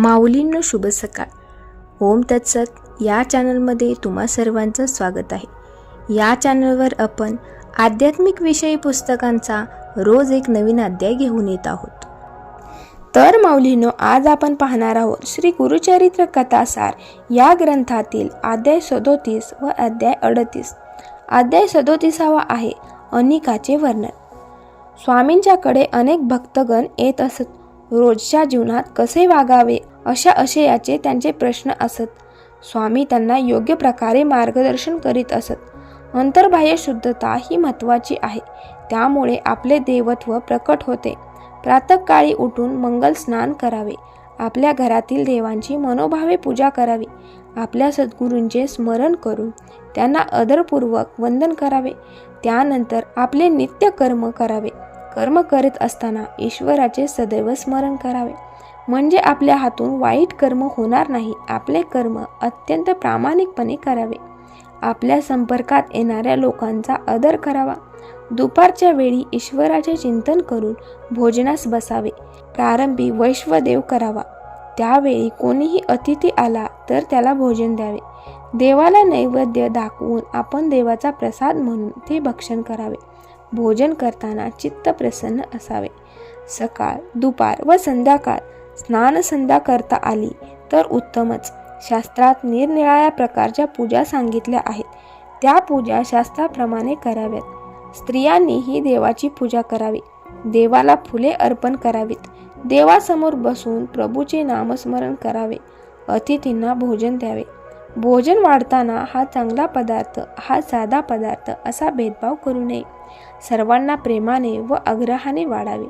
माऊलींनो शुभ सकाळ. ओम तत्सत. या चॅनलमध्ये तुम्हा सर्वांचं स्वागत आहे. या चॅनलवर आपण आध्यात्मिक विषयी पुस्तकांचा रोज एक नवीन अध्याय घेऊन येत आहोत. तर माऊलीनो आज आपण पाहणार आहोत श्री गुरुचरित्र कथासार या ग्रंथातील अध्याय सदोतीस व अध्याय अडतीस. अध्याय सदोतीसावा आहे अनिकाचे वर्णन. स्वामींच्याकडे अनेक भक्तगण येत असत. रोजच्या जीवनात कसे वागावे अशा आशयाचे त्यांचे प्रश्न असत. स्वामी त्यांना योग्य प्रकारे मार्गदर्शन करीत असत. अंतर्बाह्य शुद्धता ही महत्त्वाची आहे. त्यामुळे आपले देवत्व प्रकट होते. प्रातःकाळी उठून मंगल स्नान करावे. आपल्या घरातील देवांची मनोभावे पूजा करावी. आपल्या सद्गुरूंचे स्मरण करून त्यांना आदरपूर्वक वंदन करावे. त्यानंतर आपले नित्य कर्म करावे. कर्म करीत असताना ईश्वराचे सदैव स्मरण करावे. म्हणजे आपल्या हातून वाईट कर्म होणार नाही. आपले कर्म अत्यंत प्रामाणिकपणे करावे. आपल्या संपर्कात येणाऱ्या लोकांचा आदर करावा. दुपारच्या वेळी ईश्वराचे चिंतन करून भोजनास बसावे. प्रारंभी वैश्वदेव करावा. त्यावेळी कोणीही अतिथी आला तर त्याला भोजन द्यावे. देवाला नैवेद्य दाखवून आपण देवाचा प्रसाद म्हणून ते भक्षण करावे. भोजन करताना चित्त प्रसन्न असावे. सकाळ दुपार व संध्याकाळ स्नानसंध्या करता आली तर उत्तमच. शास्त्रात निरनिराळ्या प्रकारच्या पूजा सांगितल्या आहेत. त्या पूजा शास्त्राप्रमाणे कराव्यात. स्त्रियांनीही देवाची पूजा करावी. देवाला फुले अर्पण करावीत. देवासमोर बसून प्रभूचे नामस्मरण करावे. अतिथींना भोजन द्यावे. भोजन वाढताना हा चांगला पदार्थ हा साधा पदार्थ असा भेदभाव करू नये. सर्वांना प्रेमाने व आग्रहाने वाढावे.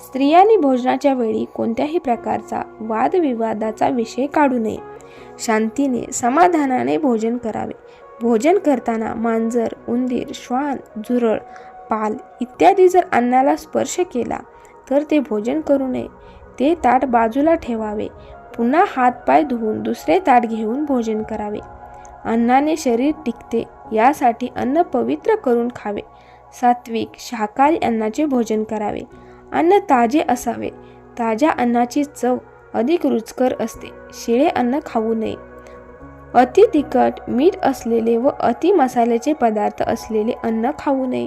स्त्रियांनी भोजनाच्या वेळी कोणत्याही प्रकारचा वादविवादाचा विषय काढू नये. शांतीने समाधानाने भोजन करावे. भोजन करताना मांजर उंदीर श्वान झुरळ पाल इत्यादी जर अन्नाला स्पर्श केला तर ते भोजन करू नये. ते ताट बाजूला ठेवावे. पुन्हा हातपाय धुवून दुसरे ताट घेऊन भोजन करावे. अन्नाने शरीर टिकते यासाठी अन्न पवित्र करून खावे. सात्विक शाकाहारी अन्नाचे भोजन करावे. अन्न ताजे असावे. ताज्या अन्नाची चव अधिक रुचकर असते. शिळे अन्न खाऊ नये. अति तिखट मीठ असलेले व अति मसाल्याचे पदार्थ असलेले अन्न खाऊ नये.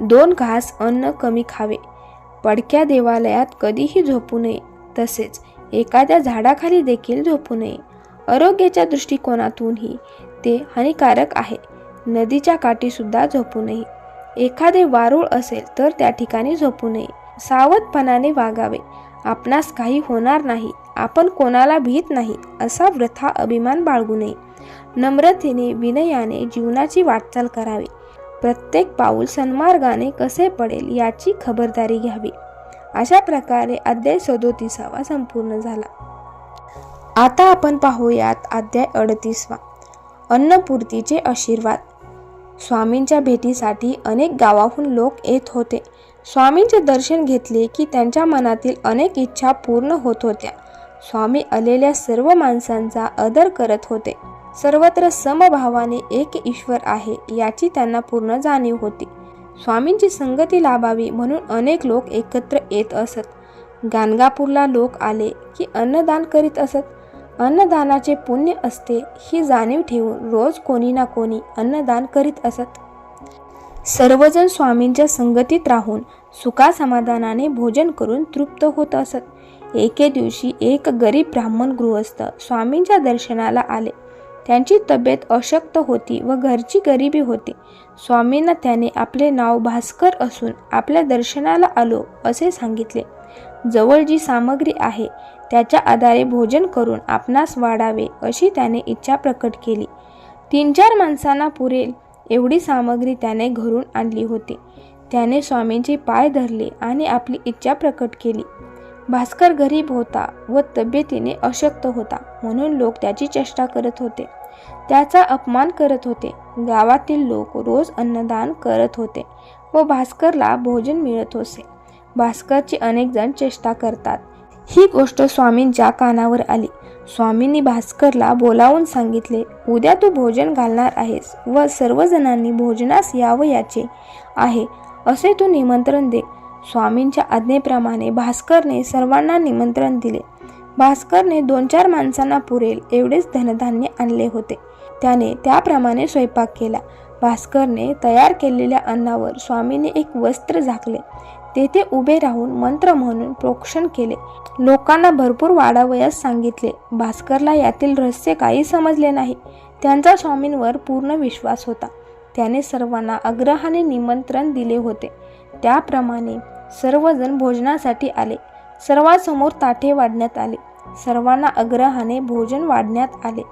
दोन घास अन्न कमी खावे. पडक्या देवालयात कधीही झोपू नये. तसेच एखाद्या झाडाखाली देखील झोपू नये. आरोग्याच्या दृष्टिकोनातूनही ते हानिकारक आहे. नदीच्या काठीसुद्धा झोपू नये. एखादे वारूळ असेल तर त्या ठिकाणी झोपू नये. सावधपणाने वागावे. आपणास काही होणार नाही. आपण कोणाला भीत नाही असा वृथा अभिमान बाळगू नये. नम्रतेने विनयाने जीवनाची वाटचाल करावी. प्रत्येक पाऊल सन्मार्गाने कसे पडेल याची खबरदारी घ्यावी. अशा प्रकारे अध्याय सदोतीसावा संपूर्ण झाला. आता आपण पाहूयात अध्याय अडतीसवा. अन्नपूर्तीचे आशीर्वाद. स्वामींच्या भेटीसाठी अनेक गावाहून लोक येत होते. स्वामींचे दर्शन घेतले की त्यांच्या मनातील अनेक इच्छा पूर्ण होत होत्या. स्वामी आलेल्या सर्व माणसांचा आदर करत होते. सर्वत्र समभावाने एक ईश्वर आहे याची त्यांना पूर्ण जाणीव होती. स्वामींची संगती लाभावी म्हणून अनेक लोक एकत्र येत असत. गाणगापूरला लोक आले की अन्नदान करीत असत. अन्नदानाचे पुण्य असते ही जाणीव ठेवून रोज कोणी ना कोणी अन्नदान करीत असत. सर्वजण स्वामींच्या संगतीत राहून सुखासमाधानाने भोजन करून तृप्त होत असत. एके दिवशी एक गरीब ब्राह्मण गृहस्थ स्वामींच्या दर्शनाला आले. त्यांची तब्येत अशक्त होती व घरची गरिबी होती. स्वामींना त्याने आपले नाव भास्कर असून आपल्या दर्शनाला आलो असे सांगितले. जवळ जी सामग्री आहे त्याच्या आधारे भोजन करून आपणास वाढावे अशी त्याने इच्छा प्रकट केली. तीन चार माणसांना पुरेल एवढी सामग्री त्याने घरून आणली होती. त्याने स्वामींचे पाय धरले आणि आपली इच्छा प्रकट केली. भास्कर गरीब होता व तब्येतीने अशक्त होता म्हणून लोक त्याची चेष्टा करत होते. त्याचा अपमान करत होते. गावातील लोक रोज अन्नदान करत होते व भास्करला भोजन मिळत होते भास्करची अनेक जण चेष्टा करतात. ही गोष्ट स्वामींच्या कानावर आली स्वामींनी भास्करला बोलावून सांगितले उद्या तू भोजन घालणार आहेस व सर्वजणांनी भोजनास यावं याचे आहे असे तू निमंत्रण दे. स्वामींच्या आज्ञेप्रमाणे भास्करने सर्वांना निमंत्रण दिले. भास्करने दोन चार माणसांना पुरेल एवढेच धनधान्य आणले होते. त्याने त्याप्रमाणे स्वयंपाक केला. भास्करने तयार केलेल्या अन्नावर स्वामीने एक वस्त्र झाकले. तेथे उभे राहून मंत्र म्हणून प्रोक्षण केले. लोकांना भरपूर वाढावयास सांगितले. भास्करला यातील रहस्य काही समजले नाही. त्यांचा स्वामींवर पूर्ण विश्वास होता. त्याने सर्वांना आग्रहाने निमंत्रण दिले होते. त्याप्रमाणे सर्वजण भोजनासाठी आले. सर्वांसमोर ताठे वाढण्यात आले. सर्वांना आग्रहाने भोजन वाढण्यात आले.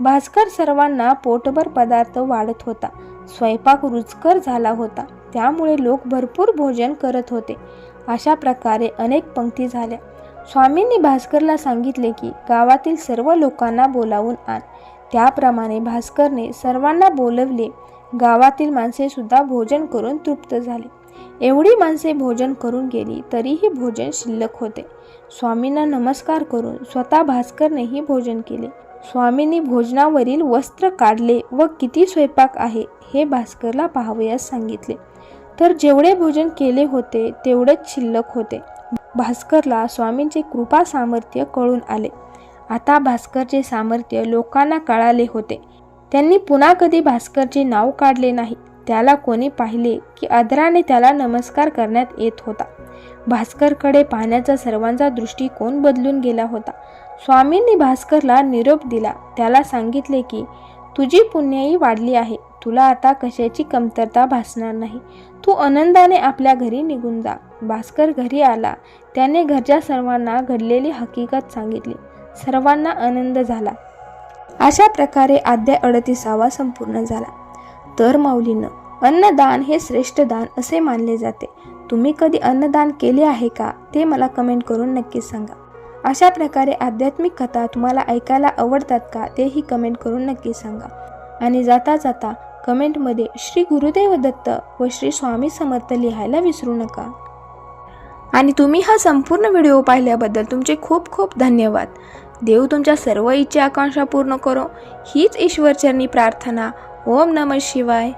भास्कर सर्वांना पोटभर पदार्थ वाढत होता. स्वयंपाक रुचकर झाला होता. त्यामुळे लोक भरपूर भोजन करत होते. अशा प्रकारे अनेक पंक्ती झाल्या. स्वामींनी भास्करला सांगितले की गावातील सर्व लोकांना बोलावून आण. त्याप्रमाणे भास्करने सर्वांना बोलवले. गावातील माणसे सुद्धा भोजन करून तृप्त झाले. एवढी माणसे भोजन करून गेली तरीही भोजन शिल्लक होते. स्वामींना नमस्कार करून स्वतः भास्करनेही भोजन केले. स्वामींनी भोजनावरील वस्त्र काढले व किती स्वयंपाक आहे हे भास्करला पाहावयास सांगितले. तर जेवढे भोजन केले होते तेवढेच शिल्लक होते. भास्करला स्वामींचे कृपा सामर्थ्य कळून आले. आता भास्करचे सामर्थ्य लोकांना कळाले होते. त्यांनी पुन्हा कधी भास्करचे नाव काढले नाही. त्याला कोणी पाहिले की आदराने त्याला नमस्कार करण्यात येत होता. भास्करकडे पाहण्याचा सर्वांचा दृष्टिकोन बदलून गेला होता. स्वामींनी भास्करला निरोप दिला. त्याला सांगितले की तुझी पुण्याई वाढली आहे. तुला आता कशाची कमतरता भासणार नाही. तू आनंदाने आपल्या घरी निघून जा. भास्कर घरी आला. त्याने घरच्या सर्वांना घडलेली हकीकत सांगितली. सर्वांना आनंद झाला. अशा प्रकारे अध्याय अडतीसावा संपूर्ण झाला. तर माऊलीनं अन्नदान हे श्रेष्ठ दान असे मानले जाते. तुम्ही कधी अन्नदान केले आहे का ते मला कमेंट करून नक्कीच सांगा. अशा प्रकारे आध्यात्मिक कथा तुम्हाला ऐकायला आवडतात का तेही कमेंट करून नक्की सांगा. आणि जाता जाता कमेंटमध्ये श्री गुरुदेव दत्त व श्री स्वामी समर्थ लिहायला विसरू नका. आणि तुम्ही हा संपूर्ण व्हिडिओ पाहिल्याबद्दल तुमचे खूप खूप धन्यवाद. देव तुमच्या सर्व इच्छा आकांक्षा पूर्ण करो. हीच ईश्वरचरणी प्रार्थना. ओम नम शिवाय.